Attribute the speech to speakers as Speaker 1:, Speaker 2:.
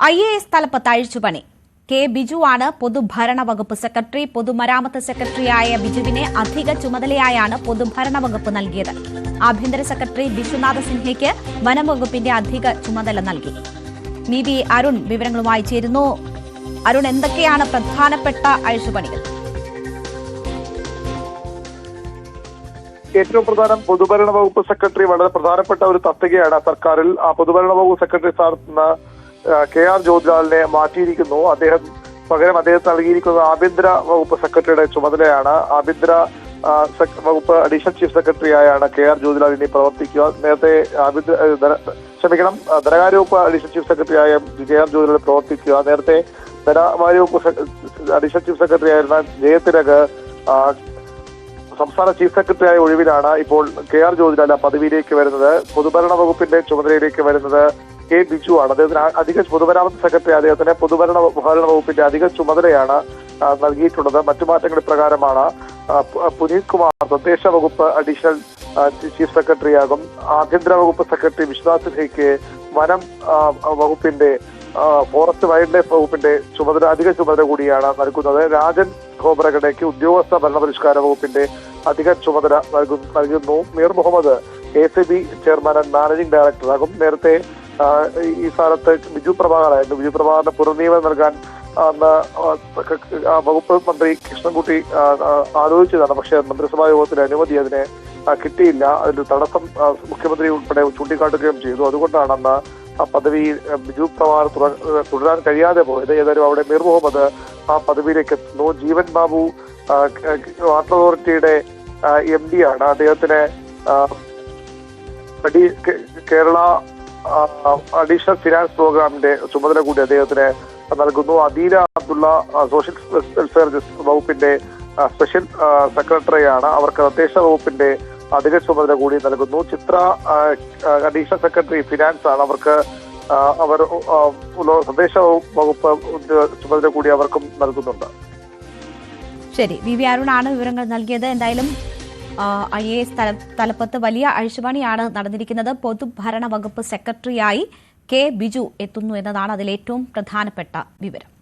Speaker 1: I A S തലപ്പത്ത് അഴിച്ചുപണി K Biju ആണ് പൊതുഭരണ വകുപ്പ് സെക്രട്ടറി പൊതുമരാമത്ത് സെക്രട്ടറിയായ ബിജുവിനെ അധിക ചുമതലയായാണ് പൊതുഭരണ വകുപ്പ് നൽകിയത്. ആഭ്യന്തര സെക്രട്ടറി ബിശ്വനാഥ സിൻഹയ്ക്ക് വനം വകുപ്പിന്റെ അധിക ചുമതല നൽകി. വി അരുൺ വിവരങ്ങളുമായി ചേരുന്നു. അരുൺ എന്തൊക്കെയാണ് പ്രധാനപ്പെട്ട അഴിച്ചുപണികൾ
Speaker 2: ഏറ്റവും പ്രധാനം പൊതുഭരണ വകുപ്പ് സെക്രട്ടറി വളരെ പ്രധാനപ്പെട്ട ഒരു തസ്തികയാണ് സർക്കാരിൽ. ആ പൊതുഭരണ വകുപ്പ് സെക്രട്ടറി സ്ഥാനത്ത് നിന്ന് കെ ആർ ജ്യോതിലാലിനെ മാറ്റിയിരിക്കുന്നു. അദ്ദേഹം പകരം അദ്ദേഹത്തിന് നൽകിയിരിക്കുന്നത് ആഭ്യന്തര വകുപ്പ് സെക്രട്ടറിയുടെ ചുമതലയാണ്. ആഭ്യന്തര വകുപ്പ് അഡീഷണൽ ചീഫ് സെക്രട്ടറിയായാണ് കെ ആർ ജ്യോതിലാൽ ഇനി പ്രവർത്തിക്കുക. നേരത്തെ ആഭ്യന്തര ക്ഷമിക്കണം ധനകാര്യ വകുപ്പ് അഡീഷണൽ ചീഫ് സെക്രട്ടറിയായ കെ ആർ ജ്യോതിലാൽ പ്രവർത്തിക്കുക. നേരത്തെ ധനകാര്യ വകുപ്പ് അഡീഷണൽ ചീഫ് സെക്രട്ടറി ആയിരുന്ന ജയതിലക് ആ, സംസ്ഥാന ചീഫ് സെക്രട്ടറിയായ ഒഴിവിലാണ് ഇപ്പോൾ കെ ആർ ജ്യോതിലാൽ പദവിയിലേക്ക് വരുന്നത്. പൊതുഭരണ വകുപ്പിന്റെ ചുമതലയിലേക്ക് വരുന്നത് കെ ബിജു ആണ്. അദ്ദേഹത്തിന് അധിക പൊതുമരാമത്ത് സെക്രട്ടറി അദ്ദേഹത്തിന് പൊതുഭരണ ഭരണ വകുപ്പിന്റെ അധിക ചുമതലയാണ് നൽകിയിട്ടുള്ളത്. മറ്റു മാറ്റങ്ങൾ പ്രകാരമാണ് പുനീത് കുമാർ തദ്ദേശ വകുപ്പ് അഡീഷണൽ ചീഫ് സെക്രട്ടറിയാകും ആഭ്യന്തര വകുപ്പ് സെക്രട്ടറി വിശ്വനാഥ് സിൻഹയ്ക്ക് വനം വകുപ്പിന്റെ ഫോറസ്റ്റ് വൈൽഡ് ലൈഫ് വകുപ്പിന്റെ ചുമതല അധിക ചുമതല കൂടിയാണ് നൽകുന്നത്. രാജൻ ഖോബ്രഗഡയ്ക്ക് ഉദ്യോഗസ്ഥ ഭരണപരിഷ്കാര വകുപ്പിന്റെ അധിക ചുമതല നൽകു- നൽകുന്നു. Mir Muhammad A C B chairman and managing ഡയറക്ടറാകും. നേരത്തെ ഈ സ്ഥാനത്ത് ബിജു പ്രഭാകറായിരുന്നു ബിജു പ്രഭാകറിന് പുനർനിയമനം നൽകാൻ അന്ന് വകുപ്പ് മന്ത്രി കൃഷ്ണൻകുട്ടി ആലോചിച്ചതാണ്. പക്ഷേ മന്ത്രിസഭാ യോഗത്തിന് അനുമതി അതിനെ കിട്ടിയില്ല. അതിൽ തടസ്സം മുഖ്യമന്ത്രി ഉൾപ്പെടെ ചൂണ്ടിക്കാട്ടുകയും ചെയ്തു. അതുകൊണ്ടാണ് അന്ന് ആ പദവി ബിജു പ്രഭാകർ തുട- തുടരാൻ കഴിയാതെ പോയത്. ഏതായാലും അവിടെ മീർ മുഹമ്മദ് ആ പദവിയിലേക്ക് എത്തുന്നു. ജീവൻ ബാബു വാട്ടർ അതോറിറ്റിയുടെ എം ഡി ആണ്. അദ്ദേഹത്തിന് കേരള അഡീഷണൽ ഫിനാൻസ് പ്രോഗ്രാമിന്റെ ചുമതല കൂടി അദ്ദേഹത്തിന് നൽകുന്നു. അദീല അബ്ദുള്ള സോഷ്യൽ വെൽഫെയർ വകുപ്പിന്റെ സ്പെഷ്യൽ സെക്രട്ടറിയാണ്. അവർക്ക് തദ്ദേശ വകുപ്പിന്റെ അധിക ചുമതല കൂടി നൽകുന്നു. ചിത്ര അഡീഷണൽ സെക്രട്ടറി ഫിനാൻസ് ആണ് അവർക്ക് അവർ തദ്ദേശ വകുപ്പ് ചുമതല കൂടി അവർക്കും നൽകുന്നുണ്ട്.
Speaker 1: ശരി. വി വി അരുണാണ് വിവരങ്ങൾ നൽകിയത്. എന്തായാലും ഐ എ എസ് തലപ്പത്ത് വലിയ അഴിച്ചുപണിയാണ് നടന്നിരിക്കുന്നത്. പൊതുഭരണ വകുപ്പ് സെക്രട്ടറിയായി കെ ബിജു എത്തുന്നു എന്നതാണ് അതിലേറ്റവും പ്രധാനപ്പെട്ട വിവരം.